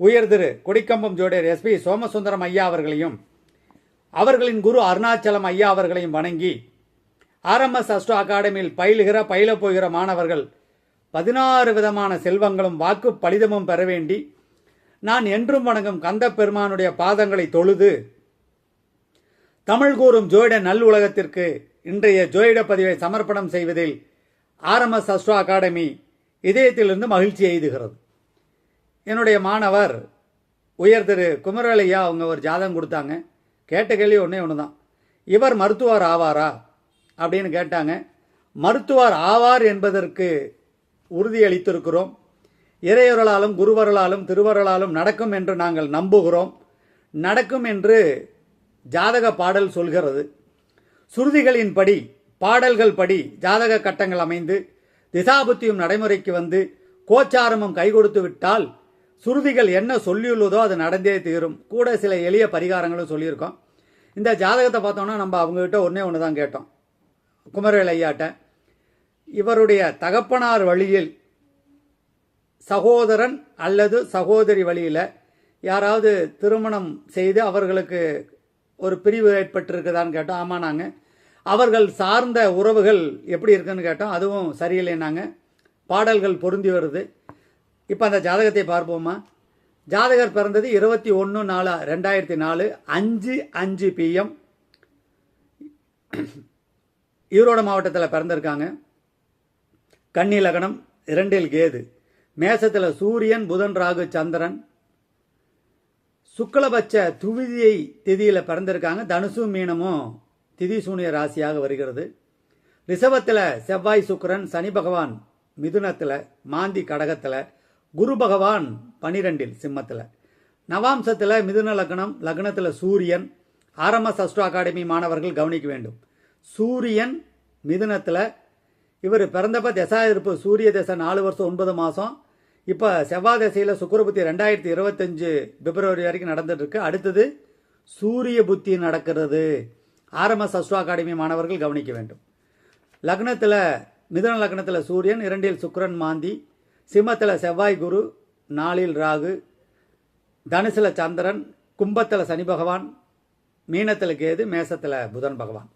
உயர் திரு கொடிக்கம்பம் ஜோடியர் எஸ்பி சோமசுந்தரம் ஐயா அவர்களையும் அவர்களின் குரு அருணாச்சலம் ஐயா அவர்களையும் வணங்கி ஆர்எம்எஸ் அஸ்டோ அகாடமியில் பயிலுகிற பயிலப் போகிற மாணவர்கள் பதினாறு விதமான செல்வங்களும் வாக்கு பலிதமும் பெற வேண்டி நான் என்றும் வணங்கும் கந்த பெருமானுடைய பாதங்களை தொழுது தமிழ் கூறும் ஜோயிட நல் உலகத்திற்கு இன்றைய ஜோயிட பதிவை சமர்ப்பணம் செய்வதில் ஆர்எம்எஸ் அஸ்ட்ரோ அகாடமி இதயத்திலிருந்து மகிழ்ச்சி எய்துகிறது. என்னுடைய மாணவர் உயர் திரு குமரலையா அவங்க ஒரு ஜாதகம் கொடுத்தாங்க. கேட்ட கேள்வி ஒன்றே ஒன்று தான் இவர் மருத்துவர் ஆவாரா? அப்படின்னு கேட்டாங்க. மருத்துவர் ஆவார் என்பதற்கு உறுதியளித்திருக்கிறோம் இறையொருளாலும் குருவருளாலும் திருவருளாலும் நடக்கும் என்று நாங்கள் நம்புகிறோம். நடக்கும் என்று ஜாதக பாடல் சொல்கிறது. சுருதிகளின்படி பாடல்கள் படி ஜாதக கட்டங்கள் அமைந்து திசாபுத்தியும் நடைமுறைக்கு வந்து கோச்சாரமும் கை கொடுத்து விட்டால் சுருதிகள் என்ன சொல்லியுள்ளதோ அது நடந்தே தீரும். கூட சில எளிய பரிகாரங்களும் சொல்லியிருக்கோம். இந்த ஜாதகத்தை பார்த்தோன்னா நம்ம அவங்ககிட்ட ஒன்றே ஒன்று தான் கேட்டோம். குமரவேல் ஐயாட்ட இவருடைய தகப்பனார் வழியில் சகோதரன் அல்லது சகோதரி வழியில் யாராவது திருமணம் செய்து அவர்களுக்கு ஒரு பிரிவு ஏற்பட்டிருக்குதான்னு கேட்டோம். ஆமாம் நாங்கள் அவர்கள் சார்ந்த உறவுகள் எப்படி இருக்குன்னு கேட்டோம். அதுவும் சரியில்லைன்னாங்க. பாடல்கள் பொருந்தி வருது. இப்போ அந்த ஜாதகத்தை பார்ப்போமா? ஜாதகர் பிறந்தது இருபத்தி ஒன்று நாலு ரெண்டாயிரத்தி நாலு அஞ்சு அஞ்சு பிஎம் ஈரோடு மாவட்டத்தில் பிறந்திருக்காங்க. கன்னி லக்னம் இரண்டில் கேது. மேசத்தில் சூரியன் புதன் ராகு சந்திரன். சுக்லபட்ச துவிதியை திதியில் பிறந்திருக்காங்க. தனுசு மீனமும் திதி சூனிய ராசியாக வருகிறது. ரிஷபத்தில் செவ்வாய் சுக்கரன் சனி பகவான் மிதுனத்தில் மாந்தி கடகத்தில் குரு பகவான் பனிரெண்டில் சிம்மத்தில். நவாம்சத்தில் மிதுன லக்னம் லக்னத்தில் சூரியன் ஆர்எம்எஸ் அஸ்ட்ரோ அகாடமி மாணவர்கள் கவனிக்க வேண்டும். சூரியன் மிதுனத்தில் இவர் பிறந்தப்ப திசா இருப்பு சூரிய திசை நாலு வருஷம் ஒன்பது மாதம் இப்போ செவ்வாய் திசையில் சுக்கரபுத்தி ரெண்டாயிரத்தி இருபத்தஞ்சு பிப்ரவரி வரைக்கும் நடந்துட்டுருக்கு. அடுத்தது சூரிய புத்தி நடக்கிறது. ஆர்எம்எஸ் அஸ்ட்ரோ அகாடமி மாணவர்கள் கவனிக்க வேண்டும். லக்னத்தில் மிதுன லக்னத்தில் சூரியன் இரண்டில் சுக்கரன் மாந்தி. சிம்மத்தில் செவ்வாய் குரு நாளில் ராகு தனுசில் சந்திரன் கும்பத்தில் சனி பகவான் மீனத்தில் கேது மேசத்தில் புதன் பகவான்.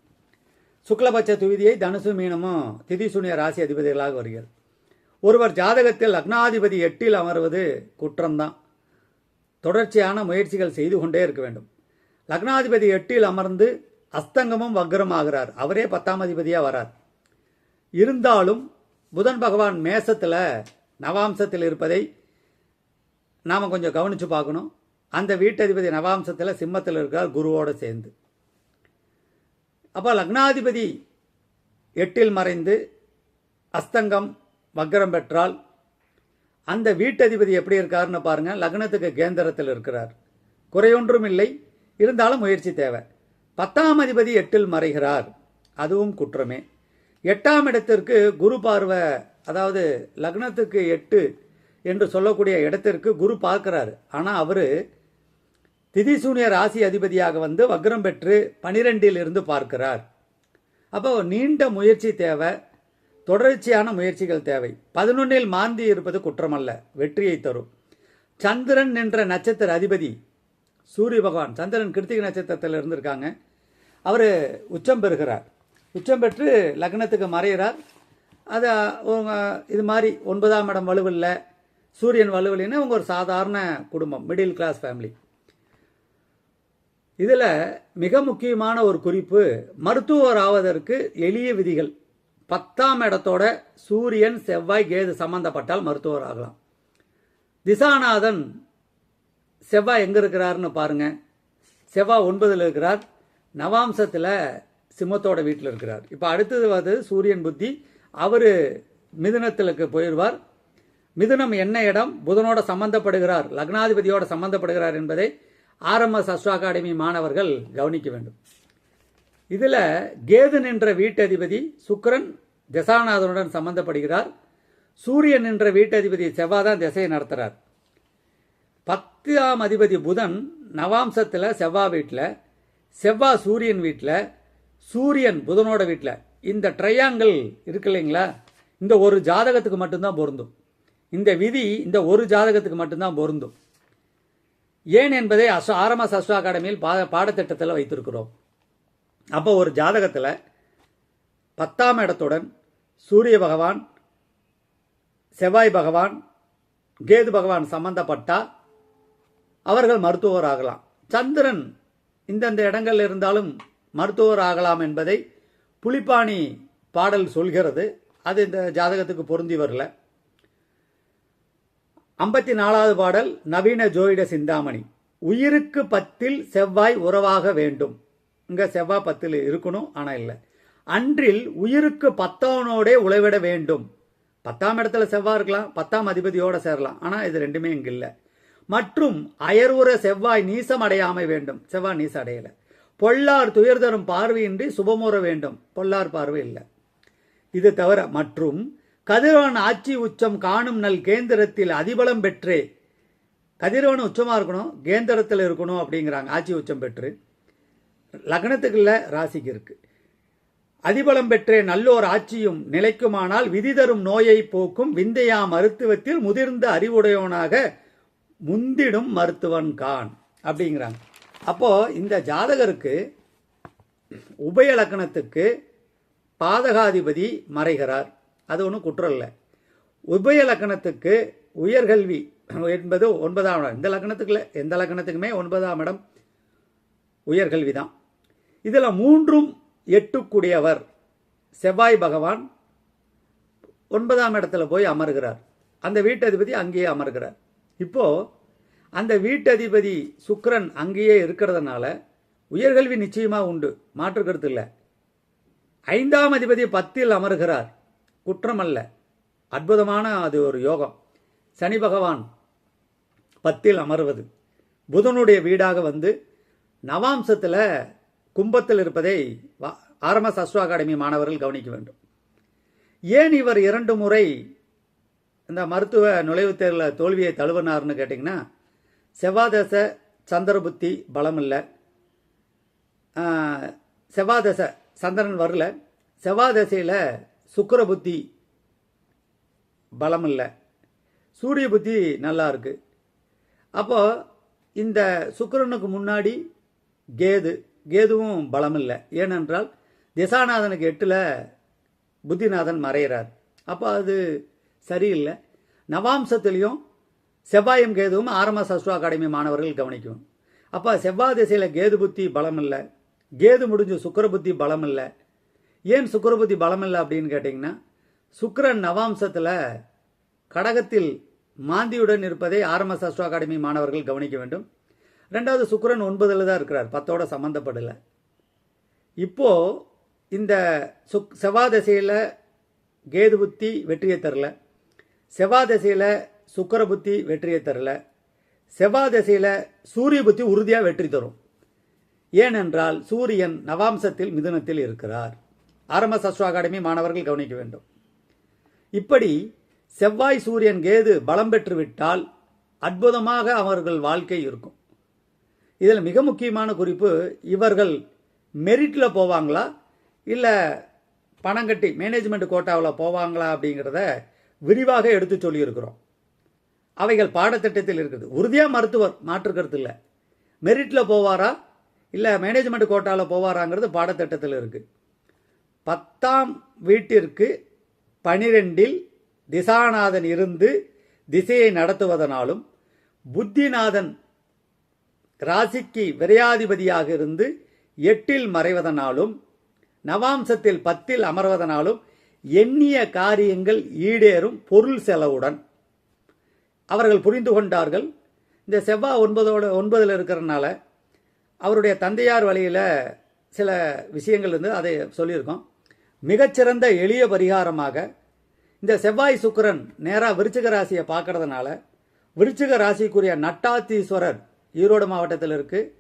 சுக்லபட்ச துவிதியை தனுசு மீனமும் திதி சூனிய ராசி அதிபதிகளாக வருகிறது. ஒருவர் ஜாதகத்தில் லக்னாதிபதி எட்டில் அமர்வது குற்றம்தான். தொடர்ச்சியான முயற்சிகள் செய்து கொண்டே இருக்க வேண்டும். லக்னாதிபதி எட்டில் அமர்ந்து அஸ்தங்கமும் வக்ரம் ஆகிறார் அவரே பத்தாம் அதிபதியாக வரார். இருந்தாலும் புதன் பகவான் மேசத்தில் நவாம்சத்தில் இருப்பதை நாம் கொஞ்சம் கவனித்து பார்க்கணும். அந்த வீட்டதிபதி நவாம்சத்தில் சிம்மத்தில் இருக்கார் குருவோடு சேர்ந்து. அப்போ லக்னாதிபதி எட்டில் மறைந்து அஸ்தங்கம் வக்ரம் பெற்றால் அந்த வீட்டதிபதி எப்படி இருக்காருன்னு பாருங்கள் லக்னத்துக்கு கேந்திரத்தில் இருக்கிறார். குறையொன்றும் இல்லை. இருந்தாலும் முயற்சி தேவை. பத்தாம் அதிபதி எட்டில் மறைகிறார். அதுவும் குற்றமே. எட்டாம் இடத்திற்கு குரு பார்வை அதாவது லக்னத்துக்கு எட்டு என்று சொல்லக்கூடிய இடத்திற்கு குரு பார்க்கிறார். ஆனால் அவர் திதிசூனிய ராசி அதிபதியாக வந்து வக்ரம் பெற்று பனிரெண்டில் இருந்து பார்க்கிறார். அப்போ நீண்ட முயற்சி தேவை தொடர்ச்சியான முயற்சிகள் தேவை. பதினொன்னில் மாந்தி இருப்பது குற்றமல்ல வெற்றியை தரும். சந்திரன் என்ற நட்சத்திர அதிபதி சூரிய பகவான் சந்திரன் கிருத்திக நட்சத்திரத்தில் இருந்திருக்காங்க அவர் உச்சம் பெறுகிறார். உச்சம் பெற்று லக்னத்துக்கு மறைகிறார். அது உங்க இது மாதிரி ஒன்பதாம் இடம் வலுவில்ல சூரியன் வலுவலின்னு அவங்க ஒரு சாதாரண குடும்பம் மிடில் கிளாஸ் ஃபேமிலி இதில் மிக முக்கியமான ஒரு குறிப்பு மருத்துவர் ஆவதற்கு எளிய விதிகள். பத்தாம் இடத்தோட சூரியன் செவ்வாய் கேது சம்பந்தப்பட்டால் மருத்துவர் ஆகலாம். திசாநாதன் செவ்வாய் எங்கே இருக்கிறாருன்னு பாருங்க. செவ்வாய் ஒன்பதில் இருக்கிறார். நவாம்சத்தில் சிம்மத்தோட வீட்டில் இருக்கிறார். இப்போ அடுத்தது வந்து சூரியன் புத்தி. அவர் மிதுனத்திலுக்கு போயிடுவார். மிதுனம் என்ன இடம்? புதனோட சம்பந்தப்படுகிறார் லக்னாதிபதியோட சம்பந்தப்படுகிறார் என்பதை ஆர்எம்எஸ் அஸ்ட்ரோ அகாடமி மாணவர்கள் கவனிக்க வேண்டும். இதில் கேது நின்ற வீட்டதிபதி சுக்கிரன் திசாநாதனுடன் சம்பந்தப்படுகிறார். சூரியன் நின்ற வீட்டதிபதி செவ்வாய் தான் திசையை நடத்துகிறார் பத்தாம் அதிபதி புதன் நவாம்சத்தில் செவ்வாய் வீட்டில் செவ்வாய் சூரியன் வீட்டில் சூரியன் புதனோட வீட்டில் இந்த ட்ரையாங்கிள் இருக்கு இல்லைங்களா? இந்த ஒரு ஜாதகத்துக்கு மட்டும்தான் பொருந்தும். இந்த விதி இந்த ஒரு ஜாதகத்துக்கு மட்டும்தான் பொருந்தும். ஏன் என்பதை அஸ்வ ஆர்எம்எஸ் அஸ்வா அகாடமியில் பா பாடத்திட்டத்தில் வைத்திருக்கிறோம். அப்போ ஒரு ஜாதகத்தில் பத்தாம் இடத்துடன் சூரிய பகவான் செவ்வாய் பகவான் கேது பகவான் சம்பந்தப்பட்டால் அவர்கள் மருத்துவர் ஆகலாம். சந்திரன் இந்தந்த இடங்கள் இருந்தாலும் மருத்துவர் ஆகலாம் என்பதை புலிப்பாணி பாடல் சொல்கிறது. அது இந்த ஜாதகத்துக்கு பொருந்தி வரல. ஐம்பத்தி நாலாவது பாடல் நவீன ஜோயிட சிந்தாமணி. உயிருக்கு பத்தில் செவ்வாய் உறவாக வேண்டும். இங்க செவ்வாய் பத்தில் இருக்கணும் ஆனால் இல்லை. அன்றில் உயிருக்கு பத்தவனோடே உழைவிட வேண்டும். பத்தாம் இடத்துல செவ்வாய் இருக்கலாம் பத்தாம் அதிபதியோட சேரலாம் ஆனால் இது ரெண்டுமே இங்கே இல்லை. மற்றும் அயர்வுற செவ்வாய் நீசம் அடையாமை வேண்டும். செவ்வாய் நீசம் அடையலை. பொல்லார் துயர் தரும் பார்வையின்றி சுபமுற வேண்டும். பொல்லார் பார்வை இல்லை. இது தவிர மற்றும் கதிரவன் ஆட்சி உச்சம் காணும் நல் கேந்திரத்தில் அதிபலம் பெற்றே. கதிரவன் உச்சமாக இருக்கணும் கேந்திரத்தில் இருக்கணும் அப்படிங்கிறாங்க. ஆட்சி உச்சம் பெற்று. லக்னத்துக்கு இல்லை ராசிக்கு இருக்கு. அதிபலம் பெற்றே நல்லோர் ஆட்சியும் நிலைக்குமானால் விதி தரும் நோயை போக்கும் விந்தையா மருத்துவத்தில் முதிர்ந்த அறிவுடையவனாக முந்திடும் மருத்துவன் கான். அப்படிங்கிறாங்க. அப்போது இந்த ஜாதகருக்கு உபய லக்கணத்துக்கு பாதகாதிபதி மறைகிறார். அது ஒன்றும் குற்றம் இல்லை. உபய லக்கணத்துக்கு உயர்கல்வி என்பது ஒன்பதாம் இடம். இந்த லக்கணத்துக்குல எந்த லக்கணத்துக்குமே ஒன்பதாம் இடம் உயர்கல்வி தான். இதில் மூன்றும் எட்டுக்குடையவர். செவ்வாய் பகவான் ஒன்பதாம் இடத்துல போய் அமர்கிறார். அந்த வீட்டதிபதி அங்கேயே அமர்கிறார். இப்போது அந்த வீட்டதிபதி சுக்கரன் அங்கேயே இருக்கிறதுனால உயர்கல்வி நிச்சயமாக உண்டு. மாற்று கருத்து இல்லை. ஐந்தாம் அதிபதி பத்தில் அமர்கிறார். குற்றம் அல்ல அற்புதமான அது ஒரு யோகம். சனி பகவான் பத்தில் அமர்வது. புதனுடைய வீடாக வந்து நவாம்சத்தில் கும்பத்தில் இருப்பதை ஆர்எம்எஸ் அஸ்வ அகாடமி மாணவர்கள் கவனிக்க வேண்டும். ஏன் இவர் இரண்டு முறை இந்த மருத்துவ நுழைவுத் தேர்வில் தோல்வியை தழுவினார்னு கேட்டிங்கன்னா செவ்வாதச சந்திரபுத்தி பலம் இல்லை செவ்வாதச சந்திரன் வரல. செவ்வாதசையில் சுக்கர புத்தி பலம் இல்லை சூரிய புத்தி நல்லா இருக்கு. அப்போ இந்த சுக்கரனுக்கு முன்னாடி கேது கேதுவும் பலம் இல்லை ஏனென்றால் திசாநாதனுக்கு எட்டில் புத்திநாதன் மறையிறார். அப்போ அது சரியில்லை. நவாம்சத்துலேயும் செவ்வாயும் கேதுவும் ஆர்எம்எஸ் அஸ்ட்ரோ அகாடமி மாணவர்கள் கவனிக்கும். அப்போ செவ்வாய் திசையில் கேது புத்தி பலம் இல்லை கேது முடிஞ்சு சுக்கர புத்தி பலம் இல்லை ஏன் சுக்கர புத்தி பலம் இல்லை அப்படின்னு கேட்டிங்கன்னா சுக்கரன் நவாம்சத்தில் கடகத்தில் மாந்தியுடன் இருப்பதை ஆர்எம்எஸ் அஸ்ட்ரோ அகாடமி மாணவர்கள் கவனிக்க வேண்டும். ரெண்டாவது சுக்கரன் ஒன்பதில் தான் இருக்கிறார் பத்தோட சம்மந்தப்படலை இப்போது இந்த சுக் செவ்வாய் திசையில் கேது புத்தி வெற்றியை தரல. செவ்வாய் திசையில் சுக்கர புத்தி வெற்றியை தரல. செவ்வாய் திசையில் சூரிய புத்தி உறுதியாக வெற்றி தரும். ஏனென்றால் சூரியன் நவாம்சத்தில் மிதுனத்தில் இருக்கிறார். ஆரம்ப அஸ்ட்ரோ அகாடமி மாணவர்கள் கவனிக்க வேண்டும். இப்படி செவ்வாய் சூரியன் கேது பலம் பெற்று விட்டால் அற்புதமாக அவர்கள் வாழ்க்கை இருக்கும். இதில் மிக முக்கியமான குறிப்பு இவர்கள் மெரிட்டில் போவாங்களா? இல்லை பணம் கட்டி மேனேஜ்மெண்ட் கோட்டாவில் போவாங்களா அப்படிங்கிறத விரிவாக எடுத்து சொல்லியிருக்கிறோம். அவைகள் பாடத்திட்டத்தில் இருக்குது. உறுதியாக மருத்துவர் மாற்றுக்கிறது இல்லை. மெரிட்டில் போவாரா? இல்லை மேனேஜ்மெண்ட் கோட்டாவில் போவாராங்கிறது பாடத்திட்டத்தில் இருக்குது பத்தாம் வீட்டிற்கு பனிரெண்டில் திசாநாதன் இருந்து திசையை நடத்துவதனாலும் புத்திநாதன் ராசிக்கு விரையாதிபதியாக இருந்து எட்டில் மறைவதனாலும் நவாம்சத்தில் பத்தில் அமர்வதனாலும் எண்ணிய காரியங்கள் ஈடேறும் பொருள் செலவுடன். அவர்கள் புரிந்து கொண்டார்கள். இந்த செவ்வாய் ஒன்பதோட ஒன்பதில் இருக்கிறனால அவருடைய தந்தையார் வழியில் சில விஷயங்கள் இருந்து அதை சொல்லியிருக்கோம். மிகச்சிறந்த எளிய பரிகாரமாக இந்த செவ்வாய் சுக்கிரன் நேராக விருச்சிக ராசியை பார்க்கறதுனால விருச்சிக ராசிக்குரிய நட்டாத்தீஸ்வரர் ஈரோடு மாவட்டத்தில் இருக்குது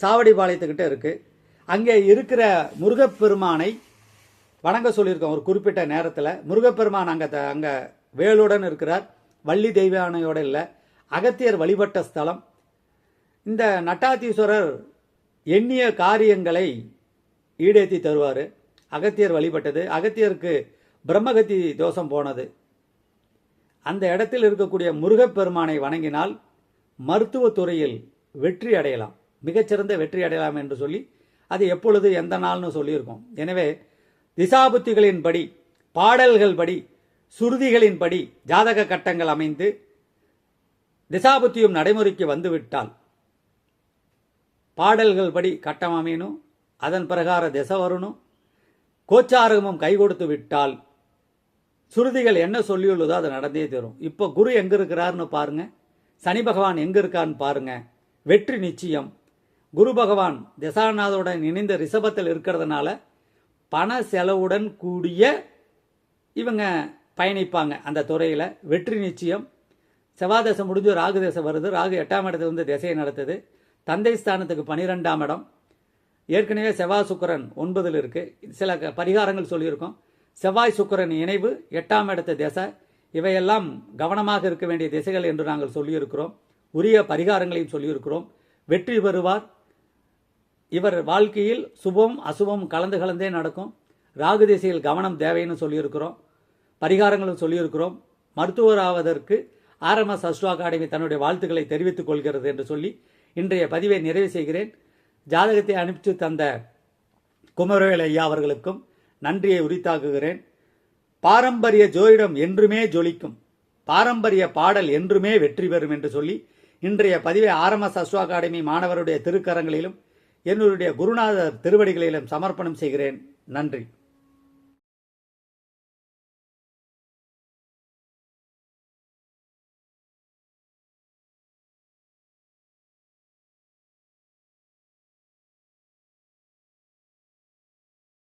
சாவடிபாளையத்துக்கிட்ட இருக்குது அங்கே இருக்கிற முருகப்பெருமானை வணங்க சொல்லியிருக்கோம் ஒரு குறிப்பிட்ட நேரத்தில். முருகப்பெருமான் அங்கே அங்கே வேலுடன் இருக்கிறார். வள்ளி தெய்வானையோடு இல்லை அகத்தியர் வழிபட்ட ஸ்தலம். இந்த நட்டாத்தீஸ்வரர் எண்ணிய காரியங்களை ஈடேற்றி தருவார். அகத்தியர் வழிபட்டது. அகத்தியருக்கு பிரம்மகத்தி தோஷம் போனது. அந்த இடத்தில் இருக்கக்கூடிய முருகப்பெருமானை வணங்கினால் மருத்துவத்துறையில் வெற்றி அடையலாம். மிகச்சிறந்த வெற்றி அடையலாம் என்று சொல்லி அது எப்பொழுது எந்த நாள்னு சொல்லியிருக்கோம். எனவே திசாபுத்திகளின்படி பாடல்கள் படி சுருதிகளின்படி ஜாதக கட்டங்கள் அமைந்து திசாபுத்தியும் நடைமுறைக்கு வந்துவிட்டால் பாடல்கள் படி கட்டம் அமையணும் அதன் பிரகார திசை வரணும். கோச்சாரகமும் கை கொடுத்து விட்டால் சுருதிகள் என்ன சொல்லியுள்ளதோ அது நடந்தே தரும். இப்போ குரு எங்க இருக்கிறாருன்னு பாருங்க. சனி பகவான் எங்க இருக்கான்னு பாருங்க. வெற்றி நிச்சயம். குரு பகவான் திசாநாதோடன் இணைந்த ரிஷபத்தில் இருக்கிறதுனால பண செலவுடன் கூடிய இவங்க பயணிப்பாங்க அந்த துறையில். வெற்றி நிச்சயம். செவ்வாய் முடிஞ்சு ராகு தசை வருது. ராகு எட்டாம் இடத்துல வந்து திசையை நடத்துது. தந்தை ஸ்தானத்துக்கு பனிரெண்டாம் இடம். ஏற்கனவே செவ்வாய் சுக்கிரன் ஒன்பதில் இருக்குது சில க- பரிகாரங்கள் சொல்லியிருக்கோம். செவ்வாய் சுக்கரன் இணைவு எட்டாம் இடத்து திசை. இவையெல்லாம் கவனமாக இருக்க வேண்டிய திசைகள் என்று நாங்கள் சொல்லியிருக்கிறோம். உரிய பரிகாரங்களையும் சொல்லியிருக்கிறோம். வெற்றி பெறுவார். இவர் வாழ்க்கையில் சுபம் அசுபம் கலந்து கலந்தே நடக்கும். ராகு திசையில் கவனம் தேவைன்னு சொல்லியிருக்கிறோம். பரிகாரங்களும் சொல்லியிருக்கிறோம். மருத்துவராவதற்கு ஆர்எம்எஸ் அஸ்ட்ரோ அகாடமி தன்னுடைய வாழ்த்துக்களை தெரிவித்துக் கொள்கிறது என்று சொல்லி இன்றைய பதிவை நிறைவு செய்கிறேன். ஜாதகத்தை அனுப்பிச்சு தந்த குமரவேல் ஐயா அவர்களுக்கும் நன்றியை உரித்தாக்குகிறேன். பாரம்பரிய ஜோதிடம் என்றுமே ஜொலிக்கும். பாரம்பரிய பாடல் என்றுமே வெற்றி பெறும் என்று சொல்லி இன்றைய பதிவை ஆர்எம்எஸ் அஸ்வா அகாடமி மாணவருடைய திருக்கரங்களிலும் என்னுடைய குருநாதர் திருவடிகளிலும் சமர்ப்பணம் செய்கிறேன். நன்றி.